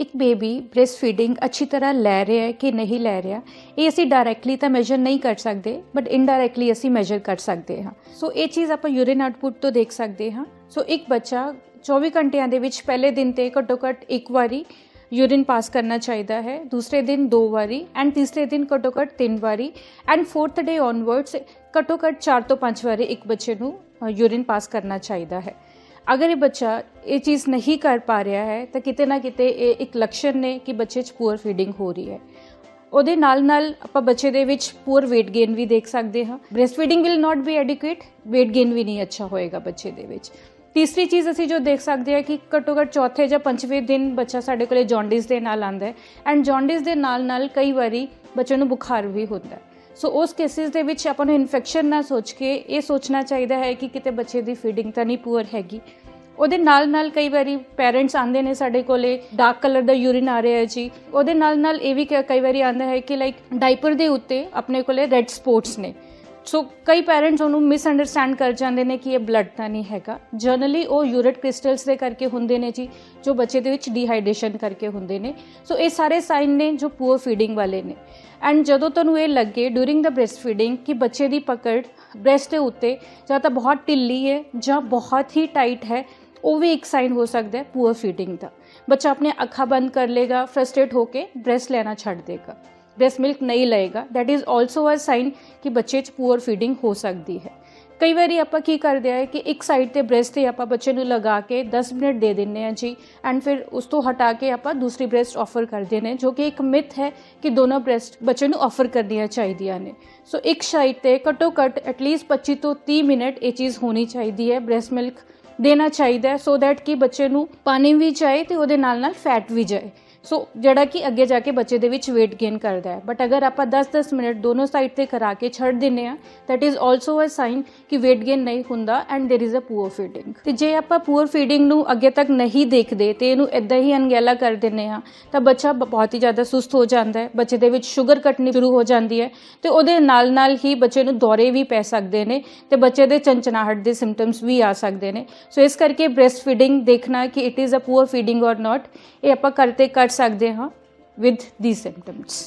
ਇੱਕ baby breast feeding ਅੱਛੀ ਤਰ੍ਹਾਂ ਲੈ ਰਿਹਾ ਹੈ ਕਿ ਨਹੀਂ ਲੈ ਰਿਹਾ, ਇਹ ਅਸੀਂ ਡਾਇਰੈਕਟਲੀ ਤਾਂ ਮੈਜ਼ਰ ਨਹੀਂ ਕਰ ਸਕਦੇ ਬਟ ਇਨਡਾਇਰੈਕਟਲੀ ਅਸੀਂ ਮੈਜ਼ਰ ਕਰ ਸਕਦੇ ਹਾਂ। ਸੋ ਇਹ ਚੀਜ਼ ਆਪਾਂ ਯੂਰਿਨ ਆਊਟਪੁੱਟ ਤੋਂ ਦੇਖ ਸਕਦੇ ਹਾਂ। ਸੋ ਇੱਕ ਬੱਚਾ 24 ਘੰਟਿਆਂ ਦੇ ਵਿੱਚ ਪਹਿਲੇ ਦਿਨ ਤੇ ਘੱਟੋ ਘੱਟ ਇੱਕ ਵਾਰੀ ਯੂਰਿਨ ਪਾਸ ਕਰਨਾ ਚਾਹੀਦਾ ਹੈ, ਦੂਸਰੇ ਦਿਨ ਦੋ ਵਾਰੀ ਐਂਡ ਤੀਸਰੇ ਦਿਨ ਘੱਟੋ ਘੱਟ ਤਿੰਨ ਵਾਰੀ ਐਂਡ ਫੋਰਥ ਡੇ ਔਨਵਰਡਸ ਘੱਟੋ ਘੱਟ 4 ਤੋਂ 5 ਵਾਰੀ ਇੱਕ ਬੱਚੇ ਨੂੰ ਯੂਰਿਨ ਪਾਸ ਕਰਨਾ ਚਾਹੀਦਾ ਹੈ। ਅਗਰ ਇਹ ਬੱਚਾ ਇਹ ਚੀਜ਼ ਨਹੀਂ ਕਰ ਪਾ ਰਿਹਾ ਹੈ, ਤਾਂ ਕਿਤੇ ਨਾ ਕਿਤੇ ਇਹ ਇੱਕ ਲੱਛਣ ਨੇ ਕਿ ਬੱਚੇ 'ਚ ਪੂਅਰ ਫੀਡਿੰਗ ਹੋ ਰਹੀ ਹੈ। ਉਹਦੇ ਨਾਲ ਨਾਲ ਆਪਾਂ ਬੱਚੇ ਦੇ ਵਿੱਚ ਪੂਅਰ weight gain ਵੀ ਦੇਖ ਸਕਦੇ ਹਾਂ। Breast feeding will not be adequate weight gain ਵੀ ਨਹੀਂ ਅੱਛਾ ਹੋਏਗਾ ਬੱਚੇ ਦੇ ਵਿੱਚ। ਤੀਸਰੀ ਚੀਜ਼ ਅਸੀਂ ਜੋ ਦੇਖ ਸਕਦੇ ਹਾਂ ਕਿ ਘੱਟੋ ਘੱਟ ਚੌਥੇ ਜਾਂ ਪੰਜਵੇਂ ਦਿਨ ਬੱਚਾ ਸਾਡੇ ਕੋਲੇ ਜੌਂਡਿਸ ਦੇ ਨਾਲ ਆਂਦਾ ਹੈ। ਐਂਡ ਜੌਂਡਿਸ ਦੇ ਨਾਲ ਨਾਲ ਕਈ ਵਾਰੀ ਬੱਚੇ ਨੂੰ ਬੁਖਾਰ ਵੀ ਹੁੰਦਾ ਹੈ। ਸੋ ਉਸ ਕੇਸਿਸ ਦੇ ਵਿੱਚ ਆਪਾਂ ਨੂੰ ਇਨਫੈਕਸ਼ਨ ਨਾ ਸੋਚ ਕੇ ਇਹ ਸੋਚਣਾ ਚਾਹੀਦਾ ਹੈ ਕਿ ਕਿਤੇ ਬੱਚੇ ਦੀ ਫੀਡਿੰਗ ਤਾਂ ਨਹੀਂ ਪੂਅਰ ਹੈਗੀ। ਉਹਦੇ ਨਾਲ ਨਾਲ ਕਈ ਵਾਰੀ ਪੇਰੈਂਟਸ ਆਂਦੇ ਨੇ ਸਾਡੇ ਕੋਲੇ ਡਾਰਕ ਕਲਰ ਦਾ ਯੂਰਿਨ ਆ ਰਿਹਾ ਹੈ ਜੀ। ਉਹਦੇ ਨਾਲ ਨਾਲ ਇਹ ਵੀ ਕ- ਕਈ ਵਾਰੀ ਆਂਦਾ ਹੈ ਕਿ ਲਾਈਕ ਡਾਈਪਰ ਦੇ ਉੱਤੇ ਆਪਣੇ ਕੋਲੇ ਰੈੱਡ ਸਪੋਟਸ ਨੇ। ਸੋ ਕਈ ਪੇਰੈਂਟਸ ਉਹਨੂੰ ਮਿਸ ਅੰਡਰਸਟੈਂਡ ਕਰ ਜਾਂਦੇ ਨੇ ਕਿ ਇਹ ਬਲੱਡ ਤਾਂ ਨਹੀਂ ਹੈਗਾ। ਜਨਰਲੀ ਉਹ ਯੂਰਿਟ ਕ੍ਰਿਸਟਲਸ ਦੇ ਕਰਕੇ ਹੁੰਦੇ ਨੇ ਜੀ, ਜੋ ਬੱਚੇ ਦੇ ਵਿੱਚ ਡੀਹਾਈਡਰੇਸ਼ਨ ਕਰਕੇ ਹੁੰਦੇ ਨੇ। ਸੋ ਇਹ ਸਾਰੇ ਸਾਈਨ ਨੇ ਜੋ ਪੂਅਰ ਫੀਡਿੰਗ ਵਾਲੇ ਨੇ। ਐਂਡ ਜਦੋਂ ਤੁਹਾਨੂੰ ਇਹ ਲੱਗੇ ਡੂਰਿੰਗ ਦਾ ਬ੍ਰੈਸਟ ਫੀਡਿੰਗ ਕਿ ਬੱਚੇ ਦੀ ਪਕੜ ਬ੍ਰੈਸਟ ਦੇ ਉੱਤੇ ਜਾਂ ਤਾਂ ਬਹੁਤ ਢਿੱਲੀ ਹੈ ਜਾਂ ਬਹੁਤ ਹੀ ਟਾਈਟ ਹੈ ਉਹ ਵੀ ਇੱਕ ਸਾਈਨ ਹੋ ਸਕਦਾ ਹੈ ਪੂਅਰ ਫੀਡਿੰਗ ਦਾ ਬੱਚਾ ਆਪਣੇ ਅੱਖਾਂ ਬੰਦ ਕਰ ਲੇਗਾ ਫਰਸਟ੍ਰੇਟ ਹੋ ਕੇ ਬ੍ਰੈਸਟ ਲੈਣਾ ਛੱਡ ਦੇਗਾ ਬ੍ਰੈਸਟ ਮਿਲਕ ਨਹੀਂ ਲਏਗਾ that is also a sign ਕਿ ਬੱਚੇ 'ਚ ਪੂਅਰ ਫੀਡਿੰਗ ਹੋ ਸਕਦੀ ਹੈ ਕਈ ਵਾਰੀ ਆਪਾਂ ਕੀ ਕਰਦੇ ਆ ਕਿ ਇੱਕ ਸਾਈਡ ਤੇ ਬ੍ਰੈਸਟ ਤੇ ਆਪਾਂ ਬੱਚੇ ਨੂੰ ਲਗਾ ਕੇ 10 ਮਿੰਟ ਦੇ ਦਿੰਨੇ ਆ ਜੀ ਐਂਡ ਫਿਰ ਉਸ ਤੋਂ ਹਟਾ ਕੇ ਆਪਾਂ ਦੂਸਰੀ ਬ੍ਰੈਸਟ ਆਫਰ ਕਰਦੇ ਨੇ ਜੋ ਕਿ ਇੱਕ ਮਿਥ ਹੈ ਕਿ ਦੋਨੋਂ ਬ੍ਰੈਸਟ ਬੱਚੇ ਨੂੰ ਆਫਰ ਕਰਨੀਆਂ ਚਾਹੀਦੀਆਂ ਨੇ। ਸੋ ਇੱਕ ਸਾਈਡ ਤੇ ਘੱਟੋ ਘੱਟ ਐਟਲੀਸਟ 25 ਤੋਂ 30 ਮਿੰਟ ਇਹ ਚੀਜ਼ ਹੋਣੀ ਚਾਹੀਦੀ ਹੈ ਬ੍ਰੈਸਟ ਮਿਲਕ ਦੇਣਾ ਚਾਹੀਦਾ ਹੈ ਸੋ ਦੈਟ ਕਿ ਬੱਚੇ ਨੂੰ ਪਾਣੀ ਵੀ ਜਾਏ ਤੇ ਉਹਦੇ ਨਾਲ ਨਾਲ ਫੈਟ ਵੀ ਜਾਏ। ਸੋ ਜਿਹੜਾ ਕਿ ਅੱਗੇ ਜਾ ਕੇ ਬੱਚੇ ਦੇ ਵਿੱਚ weight gain ਕਰਦਾ ਹੈ। ਬਟ ਅਗਰ ਆਪਾਂ 10-10 ਮਿੰਟ ਦੋਨੋਂ ਸਾਈਡ ਤੇ ਕਰਾ ਕੇ ਛੱਡ ਦਿੰਨੇ ਆ that is also a sign ਕਿ weight gain ਨਹੀਂ ਹੁੰਦਾ and there is a poor feeding ਤੇ ਜੇ ਆਪਾਂ ਪੂਅਰ ਫੀਡਿੰਗ ਨੂੰ ਅੱਗੇ ਤੱਕ ਨਹੀਂ ਦੇਖਦੇ ਤੇ ਇਹਨੂੰ ਇਦਾਂ ਹੀ ਅਣਗਹਿਲਾ ਕਰ ਦਿੰਨੇ ਆ ਤਾਂ ਬੱਚਾ ਬ- ਬਹੁਤ ਹੀ ਜ਼ਿਆਦਾ ਸੁਸਤ ਹੋ ਜਾਂਦਾ ਹੈ। ਬੱਚੇ ਦੇ ਵਿੱਚ ਸ਼ੂਗਰ ਘਟਣੀ ਸ਼ੁਰੂ ਹੋ ਜਾਂਦੀ ਹੈ ਤੇ ਉਹਦੇ ਨਾਲ ਨਾਲ ਹੀ ਬੱਚੇ ਨੂੰ ਦੌਰੇ ਵੀ ਪੈ ਸਕਦੇ ਨੇ ਤੇ ਬੱਚੇ ਦੇ ਚੰਚਨਾਹਟ ਦੇ ਸਿੰਪਟਮਸ ਵੀ ਆ ਸਕਦੇ ਨੇ। ਸੋ ਇਸ ਕਰਕੇ ਬ੍ਰੈਸਟ ਫੀਡਿੰਗ ਦੇਖਣਾ ਕਿ it is a poor feeding or not ਇਹ ਆਪਾਂ ਕਰਤੇ ਕਰ ਸਕਦੇ ਹਾਂ ਵਿਦ ਦੀ ਸਿੰਪਟਮਸ